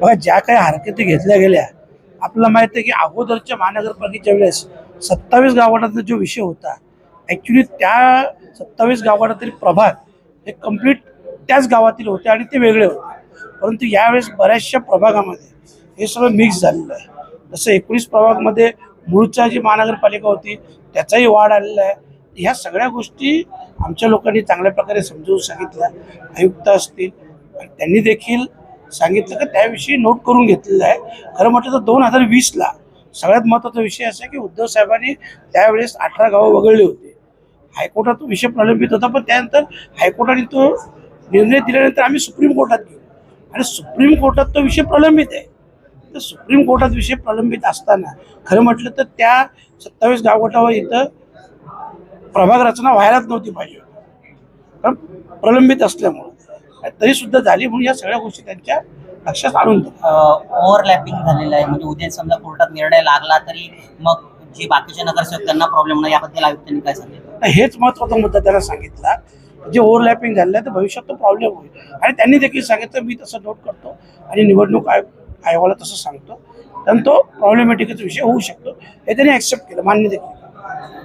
बघा ज्या काही हरकती घेतल्या गेल्या आपल्याला माहीत आहे की अगोदरच्या महानगरपालिकेच्या वेळेस सत्तावीस गावाडाचा जो विषय होता ॲक्च्युली त्या सत्तावीस गावातील प्रभाग हे कंप्लीट त्याच गावातील होते आणि ते वेगळे होते. परंतु यावेळेस बऱ्याचशा प्रभागामध्ये हे सगळं मिक्स झालेलं आहे. जसं एकोणीस प्रभागमध्ये मूळचा जी महानगरपालिका होती त्याचाही वाढ आलेला आहे. ह्या सगळ्या गोष्टी आमच्या लोकांनी चांगल्या प्रकारे समजवून सांगितल्या. आयुक्त असतील त्यांनी देखील सांगितलं तर त्याविषयी नोट करून घेतलेलं आहे. खरं म्हटलं तर दोन हजार वीसला सगळ्यात महत्त्वाचा विषय असा आहे की उद्धव साहेबांनी त्यावेळेस अठरा गावं वगळली होती. हायकोर्टात तो विषय प्रलंबित होता पण त्यानंतर हायकोर्टाने तो निर्णय दिल्यानंतर आम्ही सुप्रीम कोर्टात गेलो. आणि सुप्रीम कोर्टात तो विषय प्रलंबित आहे. तर सुप्रीम कोर्टात विषय प्रलंबित असताना खरं म्हटलं तर त्या सत्तावीस गावगटावर इथं प्रभाग रचना व्हायलाच नव्हती पाहिजे कारण प्रलंबित असल्यामुळं. तरी सुद्धा झाली म्हणून या सगळ्या गोष्टी त्यांच्या लक्षात आणून ओव्हरलॅपिंग झालेलं आहे. म्हणजे उद्या समजा कोर्टात निर्णय लागला तरी मग जे बाकीचे नगरसेवक त्यांना प्रॉब्लेम नाही. याबद्दल आयुक्तांनी काय सांगितलं? हेच महत्त्वाचा मुद्दा त्यांना सांगितला. जे ओव्हरलॅपिंग झालेलं आहे तर भविष्यात तो प्रॉब्लेम होईल. आणि त्यांनी देखील सांगितलं मी तसं नोट करतो आणि निवडणूक आयोग आयोगाला तसं सांगतो. कारण तो प्रॉब्लेमॅटिकच विषय होऊ शकतो. हे त्यांनी ॲक्सेप्ट केलं मान्य देखील. केलं.